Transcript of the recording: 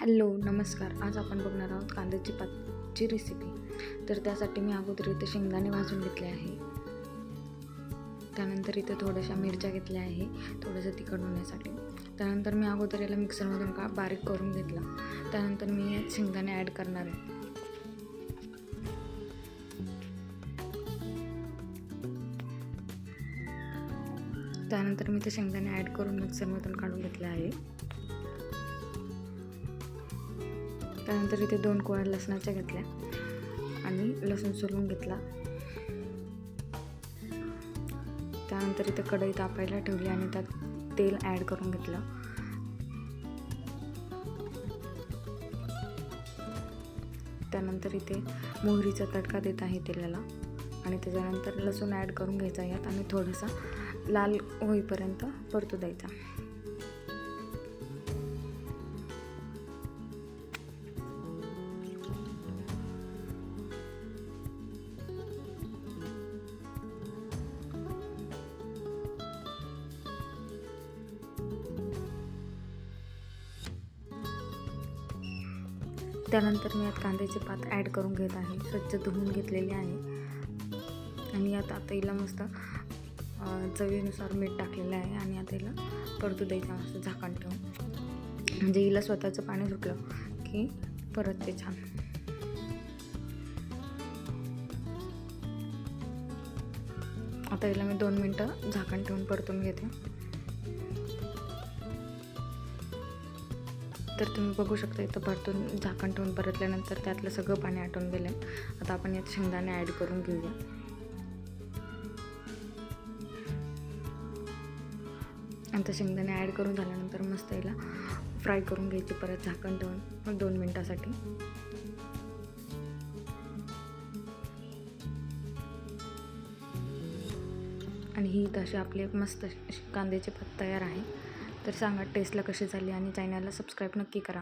Hello नमस्कार. आज आपण बघणार आहोत कांद्याची पातची रेसिपी तर त्यासाठी मी अगोदर इथे शेंगदाणे भाजून घेतले आहे. त्यानंतर इथे थोड्याशा मिरच्या घेतल्या आहे थोडंसं तिखट होण्यासाठी. त्यानंतर मी अगोदर याला मिक्सरमधून का बारीक करून घेतला. त्यानंतर मी यात शेंगदाणे ॲड करणार आहे. त्यानंतर मी ते शेंगदाणे ॲड करून मिक्सरमधून काढून घेतले आहे. त्यानंतर इथे दोन कोळ्या लसणाच्या घेतल्या आणि लसूण सोलून घेतला. त्यानंतर इथे कढई तापायला ठेवली आणि त्यात तेल ॲड करून घेतलं. त्यानंतर इथे मोहरीचा तडका देत आहे तेलाला आणि त्याच्यानंतर लसूण ॲड करून घ्यायचा यात आणि थोडासा लाल होईपर्यंत परतू द्यायचा. त्यानंतर मी यात कांद्याचे पात ॲड करून घेत आहे. स्वच्छ धुवून घेतलेले आहे. आणि यात आता हिला मस्त चवीनुसार मीठ टाकलेलं आहे आणि आता हिला परतू द्यायचं मस्त झाकण ठेवून. म्हणजे हिला स्वतःचं पाणी सुटलं की परत ते छान. आता हिला मी दोन मिनटं झाकण ठेवून परतून घेते. तर तुम्ही बघू शकता इथं परतून झाकण ठेवून परतल्यानंतर त्यातलं सगळं पाणी आटवून गेलं आहे आता आपण यात शेंगदाणे ॲड करून घेऊया. आता शेंगदाणे ॲड करून झाल्यानंतर मस्त याला फ्राय करून घ्यायची परत झाकण ठेवून. मग दोन मिनटासाठी. आणि ही तशी आपली मस्त कांद्याची पात तयार आहे. तर सांगा टेस्टला कशी झाली आणि चॅनलला सबस्क्राईब नक्की करा.